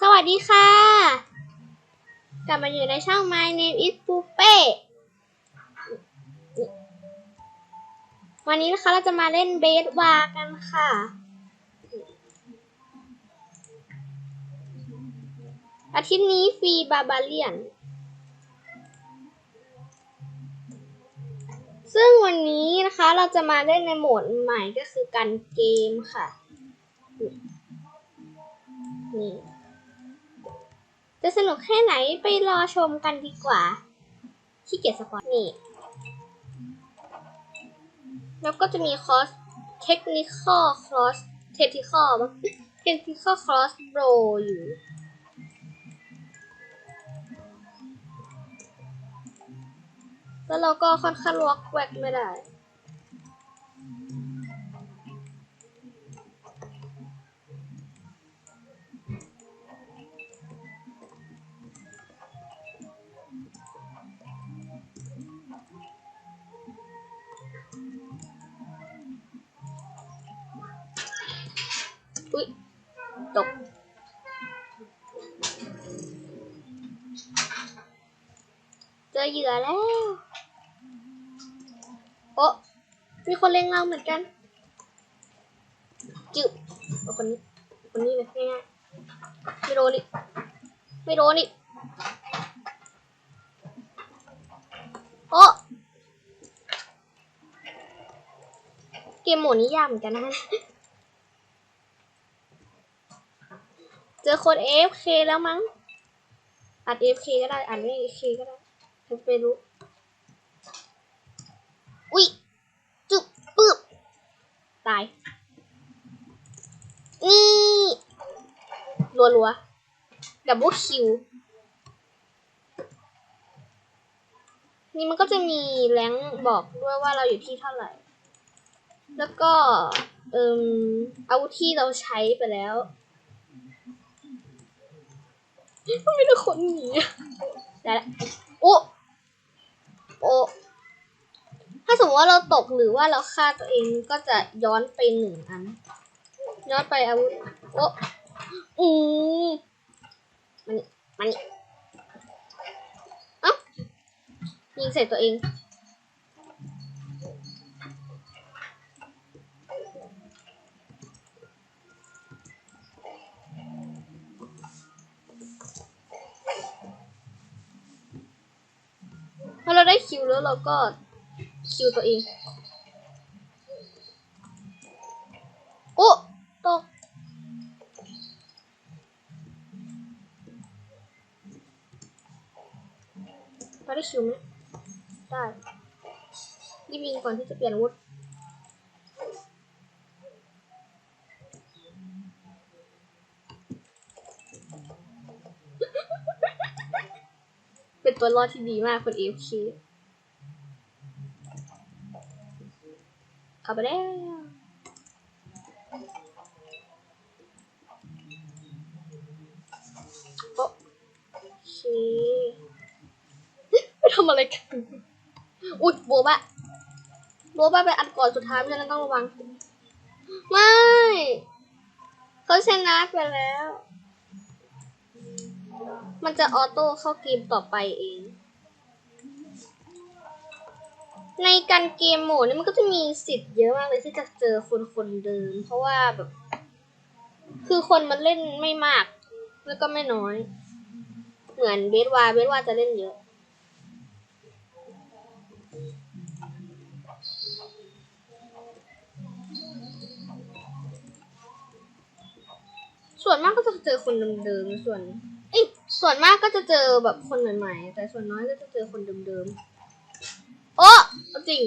สวัสดีค่ะ กลับมาอยู่ในช่อง My Name is Pupe วันนี้นะคะเราจะมาเล่นเบสวากันค่ะ อาทิตย์นี้ฟรีบาบาเลียน ซึ่งวันนี้นะคะเราจะมาเล่นในโหมดใหม่ก็คือการเกมค่ะ นี่ จะสนุกแค่ไหนไปรอชมกันดีกว่าขี้เกียจสปอยนี่ แล้วก็จะมีคอร์สเทคนิคอลคอร์สเทคนิคอลเทคนิคอลคอร์สโปรอยู่แล้วเราก็ค่อนข้างวอกแวกไม่ได้ อเหยื่อแล้ว โอ้มีคนเล็งเราเหมือนกัน จึบเอาคนนี้ คนนี้เลยง่ายๆไม่โดนอีกไม่โดนอีกโอ้เกมโหมดนี้ยากเหมือนกันนะเจอคน AFK แล้วมั้ง อัด AFK ก็ได้ อัดไม่ AFK ก็ได้ ไปรู้ อุ๊ยจุบปึ๊บ ตาย นี่รัวรัวดับเบิลคิว นี่มันก็จะมีแรงค์บอกด้วยว่าเราอยู่ที่เท่าไหร่ แล้วก็ เอ่มอาวุธที่เราใช้ไปแล้วทำไมทุกคนหนีได้ละโอ้โอ้ถ้าสมม ติว่าเราตกหรือว่าเราฆ่าตัวเองก็จะย้อนไปหนึ่งอัน ย้อนไปอาวุธโอ้อืมมันมันเอ้ายิงใส่ตัวเองพอเราได้คิวแล้วเราก็ คิวตัวเอง โอ้ตกเราได้คิวไหมได้รีบยิงก่อนที่จะเปลี่ยนอาวุธเป็นตัวรอดที่ดีมากคน AFK เข้าไปแล้วโอเคไปทำอะไรกัน อุ๊ยโบบะโบบะไปอัดก่อนสุดท้ายเพราะฉะนั้นต้องระวัง ไม่เขาชนะไปแล้ว มันจะออโต้เข้าเกมต่อไปเอง ในการเกมโหมดนี่มันก็จะมีสิทธิ์เยอะมากเลยที่จะเจอคนคนเดิม เพราะว่าแบบ คือคนมันเล่นไม่มาก แล้วก็ไม่น้อย เหมือนเบสวาเบสวาจะเล่นเยอะส่วนมากก็จะเจอคนเดิมๆ ส่วนเอ้ยส่วนมากก็จะเจอแบบคนใหม่ๆ แต่ส่วนน้อยก็จะเจอคนเดิมๆ โอ้ จริง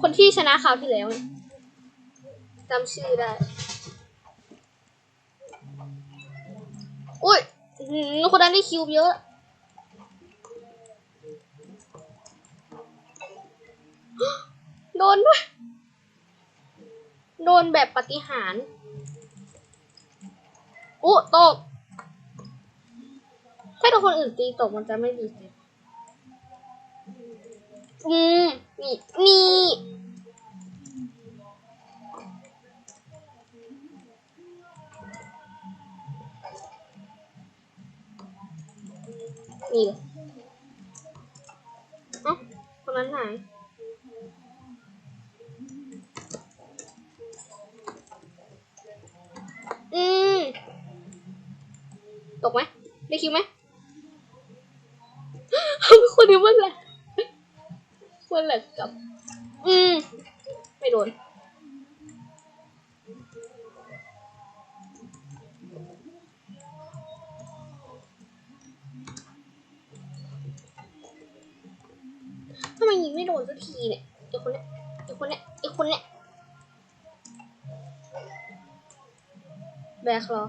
คนที่ชนะคราวที่แล้วจำชื่อได้ อุ้ยอื้อหือคนนั้นได้คิวเยอะโดนด้วย โดนแบบปฏิหารอุ๊ตก ถ้าโดนคนอื่นตีตกมันจะไม่ดีสิ อืมนี่นี่นี่เลยเอ้าคนนั้นหาอืม ตกไหม ได้คิวไหม คนนี้มันแหละ มันแหละกับ อืม ไม่โดนทำไมยิงไม่โดนสักทีเนี่ยไอ้คนเนี้ยไอ้คนเนี้ยไอ้คนเนี้ยแบกเหรอ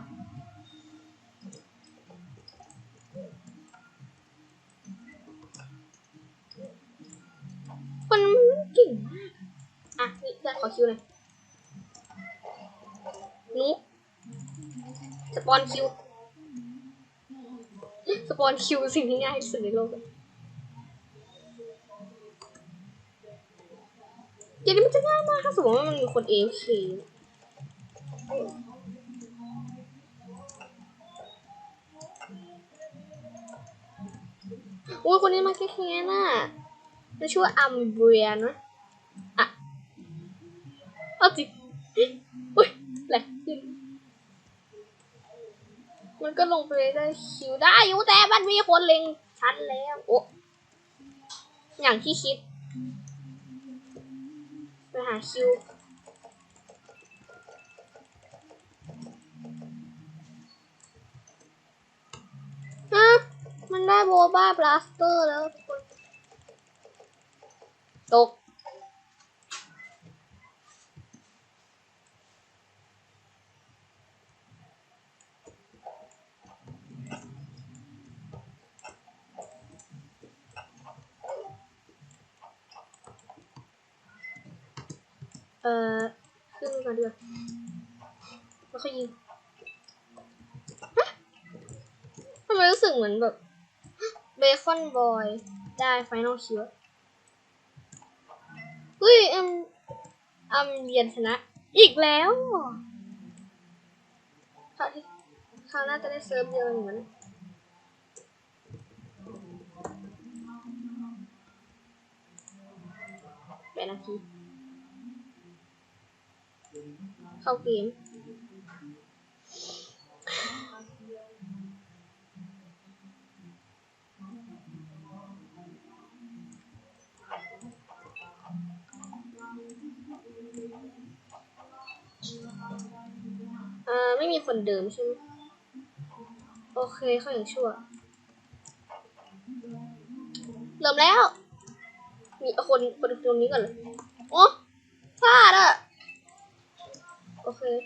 สปอนคิว สปอนคิวสิ่งที่ง่ายที่สุดในโลกอะเกมนี้มันจะง่ายมากถ้าสมมติว่ามันมีคน AFK อุ้ยคนนี้มาแค่แค่น่ะมันชื่อว่าอัมเบรียนนะอะเอาจริงอุ้ยแหลกขึ้น มัน ก็ลงไปได้คิวได้อยู่แต่มันมีคนเล็งฉันแล้วโอ้อย่างที่คิดไปหาคิวฮะมันได้โบบ้าบลาสเตอร์แล้วทุกคนตก เอ่อ ขึ้นก่อนดีกว่าแล้วค่อยยิงทำไมรู้สึกเหมือนแบบเบคอนบอย ได้ไฟนอลคิวเฮ้ยเอ็มอัมเบียนชนะ อีกแล้วคราวที่คราวหน้าจะได้เซิร์ฟเยอะเหมือนแปดนาที เข้าเกมอ่าไม่มีคนเดิมใช่ไหมโอเคเขาอย่างชั่ว เริ่มแล้ว มีคนคนตรงนี้ก่อนเลย โอ้พลาดอะ โอเค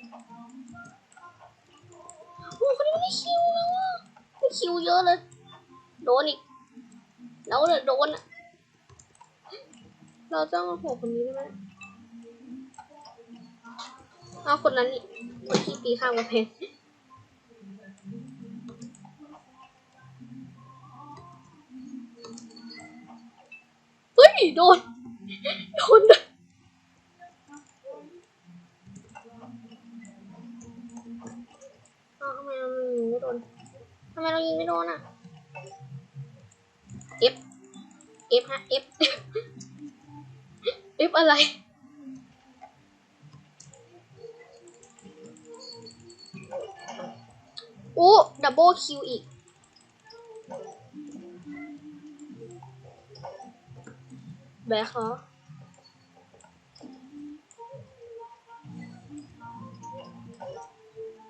โอ้คนนี้ไม่คิวแล้วอะไม่คิวเยอะเลย โดนอีก แล้วเนี่ยโดนอะ เราต้องมาโหวคนนี้ได้ไหมเอาคนนั้นนี่คนที่ตีข้างกำแพงเฮ้ย โดน โดนด้วยเอาทำไมเรายิง ไม่โดนทำไมเรายิงไม่โดนอะ F F ฮะ F F อะไรโอ้ดับเบิลคิวอีก แบคเหรอ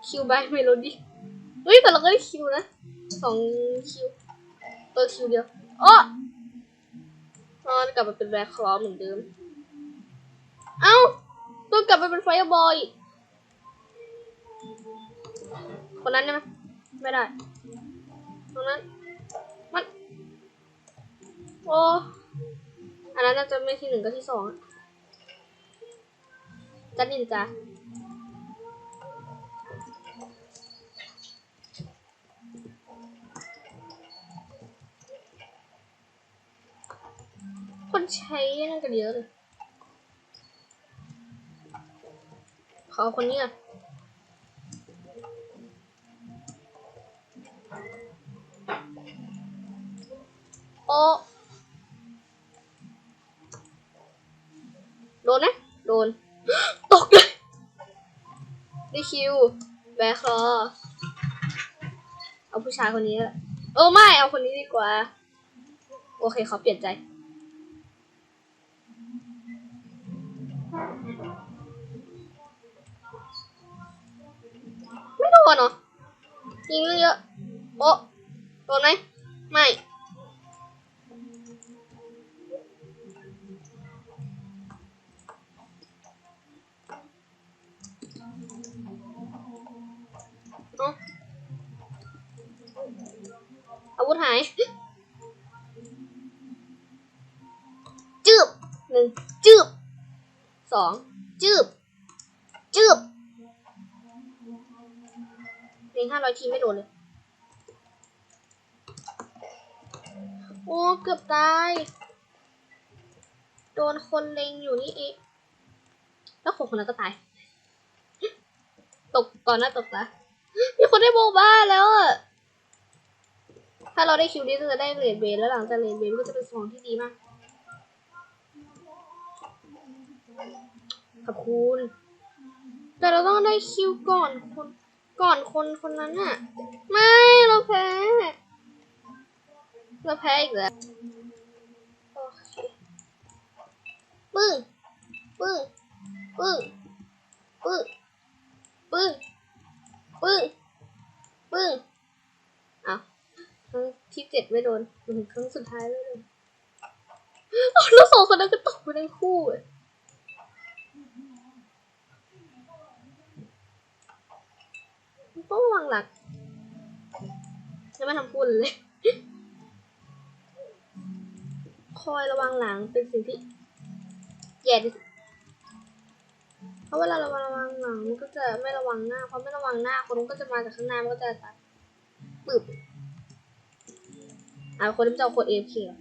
คิวบายเมโลดี้ เฮ้ยแต่เราก็ได้คิวนะสองคิวเออคิวเดียวอ๋ออ๋อกลับมาเป็นแบคคลอเหมือนเดิม เอ้าต้องกลับไปเป็นไฟบอยคนนั้นได้ไหมไม่ได้ตรงนั้นมันโอ้อันนั้นน่าจะไม่ที่หนึ่งก็ที่สองอะจัดนินจ้า ใช้นั่นกันเยอะเลย ขอคนนี้อะอโดนไหมโดน ตกเลยได้คิว แบคคลอเอาผู้ชายคนนี้ละเออไม่ เอาคนนี้ดีกว่า โอเคเขาเปลี่ยนใจ คนเหรอยิงเยอะๆโอ้โดนไหมไม่อาวุธหาย ทีไม่โดนเลย โอ้เกือบตาย โดนคนเล็งอยู่นี่เองแล้วคนคนนั้นก็ตาย ตกตอนหน้าตกตามีคนได้โบบ้าแล้วอะถ้าเราได้คิวนี้จะได้เลดเบนแล้วหลังจากเลดเบนก็จะเป็นสองที่ดีมาก ขอบคุณ แต่เราต้องได้คิวก่อนคน ก่อนคนคนนั้นอะไม่เราแพ้ เราแพ้อีกแล้วปึ้งปึ้งปึ้งปึ้งปึ้งปึ้งปึ้งอ้าวครั้งที่เจ็ดไม่โดนครั้งสุดท้ายไม่โดนอ้าวแล้วสองคนนั้นก็ตกไปทั้งคู่อะ องระวังหลักยังไม่ทำพูดเลยคอยระวังหลังเป็นสิ่งที่แย่ที่สุดเพราะเวลาเราระวังหลังมันก็จะไม่ระวังหน้าเพราะไม่ระวังหน้าคนมันก็จะมาจากข้างหน้ามันก็จะตัดปึบอ่าคนที่จะเอาคนเอฟเคอะ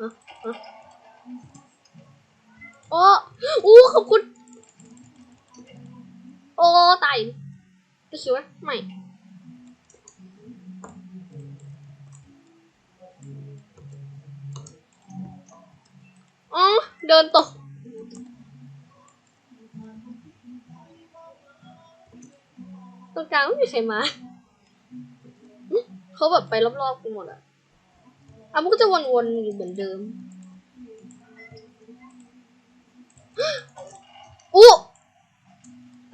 ฮะฮะโอ้อู้ขอบคุณ โอ้ตาย จะคิวไหมไม่อ๋อเดินตกตรงกลางไม่มีใครมาหึเขาแบบไปรอบๆกันหมดอะอะมันก็จะวนๆอยู่เหมือนเดิมอู้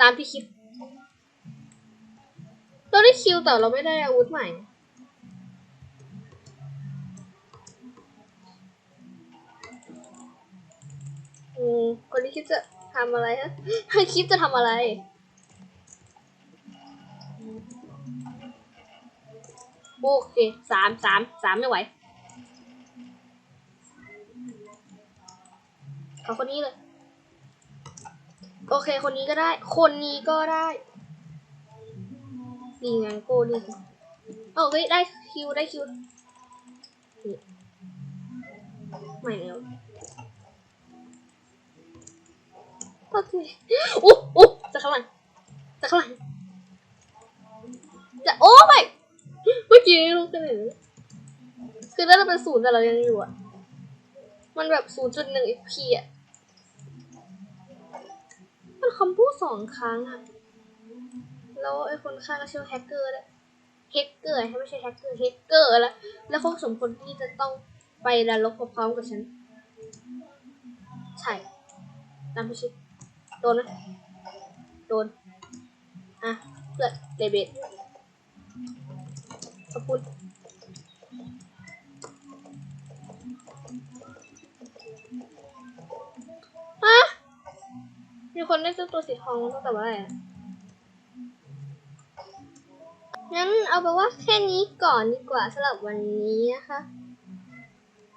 ตามที่คิด ได้คิวแต่เราไม่ได้อาวุธใหม่ อืมคนที่คิดจะทำอะไรฮะคิดจะทำอะไรโอเคสามสามสามไม่ไหวเอาคนนี้เลย โอเค คนนี้ก็ได้ คนนี้ก็ได้ นี่ไงโก้นี่เอาเฮ้ยได้คิวได้คิวไม่แล้วโอเคอุ๊อุ๊จะข้างหลังจะข้างหลังจะโอ้ไม่เมื่อกี้ลูกกันหนึ่งคือน่าจะเป็นศูนย์แต่เรายังอยู่อะ มันแบบศูนย์จุดหนึ่งอีพีอะ มันคำพูดสองครั้งอะ แล้วไอ้คนฆ่าก็ชื่อแฮกเกอร์แล้วแฮกเกอร์ใช่ไม่ใช่แฮกเกอร์แฮกเกอร์แล้วแล้วเขาสมควรที่จะต้องไปดันลบพร้อมๆกับฉัน ใช่ตามที่ชิดโดนไหมโดน อะเพื่อนเดบิตขอบคุณฮะมีคนได้เจ้าตัวสีทองตั้งแต่เมื่อไหร่อะ งั้นเอาไปนว่าแค่นี้ก่อนดีกว่าสำหรับวันนี้นะคะ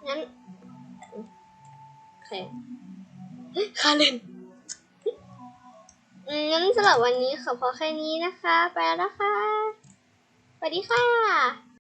งั้นโอเคเฮ้ยคาเลนอืมงั้นสำหรับวันนี้ขอพอแค่นี้นะคะ ไปแล้วนะคะสวัสดีค่ะ